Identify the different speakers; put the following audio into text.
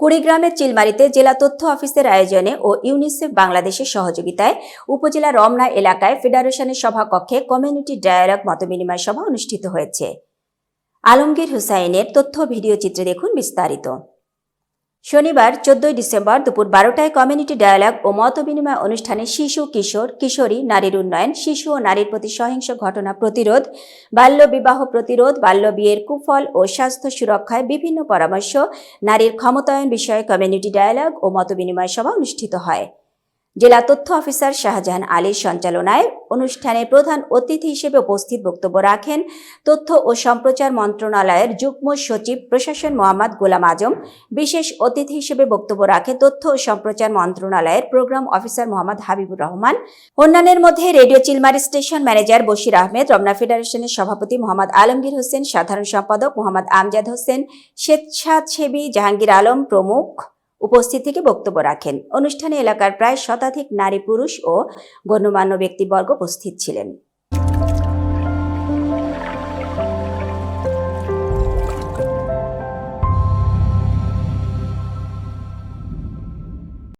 Speaker 1: কুড়িগ্রামের চিলমারিতে জেলা তথ্য অফিসের আয়োজনে ও ইউনিসেফ বাংলাদেশের সহযোগিতায় উপজেলা রমনা এলাকায় ফেডারেশনের সভাকক্ষে কমিউনিটি ডায়ালগ মতবিনিময় সভা অনুষ্ঠিত হয়েছে। আলমগীর হুসাইনের তথ্য ভিডিও চিত্রে দেখুন বিস্তারিত। শনিবার, চোদ্দই ডিসেম্বর দুপুর বারোটায় কমিউনিটি ডায়ালগ ও মত বিনিময় অনুষ্ঠানে শিশু, কিশোর, কিশোরী, নারীর উন্নয়ন, শিশু ও নারীর প্রতি সহিংস ঘটনা প্রতিরোধ, বাল্য বিবাহ প্রতিরোধ, বাল্য বিয়ের কুফল ও স্বাস্থ্য সুরক্ষায় বিভিন্ন পরামর্শ, নারীর ক্ষমতায়ন বিষয়ে কমিউনিটি ডায়ালগ ও মত বিনিময় সভা অনুষ্ঠিত হয়। জেলা তথ্য অফিসার শাহজাহান আলীর সঞ্চালনায় অনুষ্ঠানে প্রধান অতিথি হিসেবে উপস্থিত বক্তব্য রাখেন তথ্য ও সম্প্রচার মন্ত্রণালয়ের যুগ্ম সচিব প্রশাসন মোহাম্মদ গোলাম আজম। বিশেষ অতিথি হিসেবে বক্তব্য রাখে তথ্য ও সম্প্রচার মন্ত্রণালয়ের প্রোগ্রাম অফিসার মোহাম্মদ হাবিবুর রহমান। অন্যান্যের মধ্যে radio Chilmari station manager Bashir Ahmed, Ramna ফেডারেশনের সভাপতি মোহাম্মদ আলমগীর হোসেন, সাধারণ সম্পাদক মোহাম্মদ আমজাদ হোসেন, স্বেচ্ছাসেবী জাহাঙ্গীর আলম প্রমুখ। উপস্থিত থেকে বক্তব্য রাখেন। অনুষ্ঠানে এলাকার প্রায় শতাধিক নারী পুরুষ ও গণ্যমান্য ব্যক্তিবর্গ উপস্থিত ছিলেন।